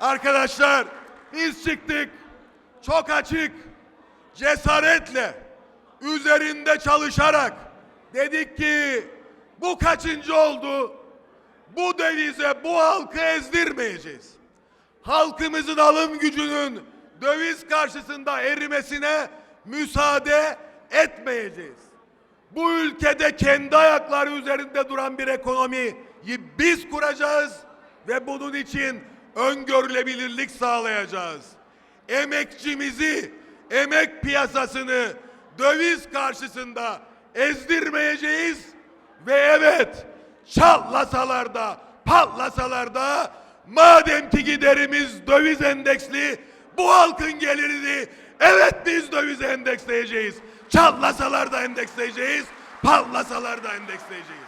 Arkadaşlar biz çıktık çok açık cesaretle üzerinde çalışarak dedik ki bu kaçıncı oldu? Bu dövize bu halkı ezdirmeyeceğiz. Halkımızın alım gücünün döviz karşısında erimesine müsaade etmeyeceğiz. Bu ülkede kendi ayakları üzerinde duran bir ekonomiyi biz kuracağız ve bunun için öngörülebilirlik sağlayacağız. Emekçimizi, emek piyasasını döviz karşısında ezdirmeyeceğiz ve evet çatlasalar da patlasalar da madem ki giderimiz döviz endeksli bu halkın gelirini evet biz döviz endeksleyeceğiz. Çatlasalar da endeksleyeceğiz, patlasalar da endeksleyeceğiz.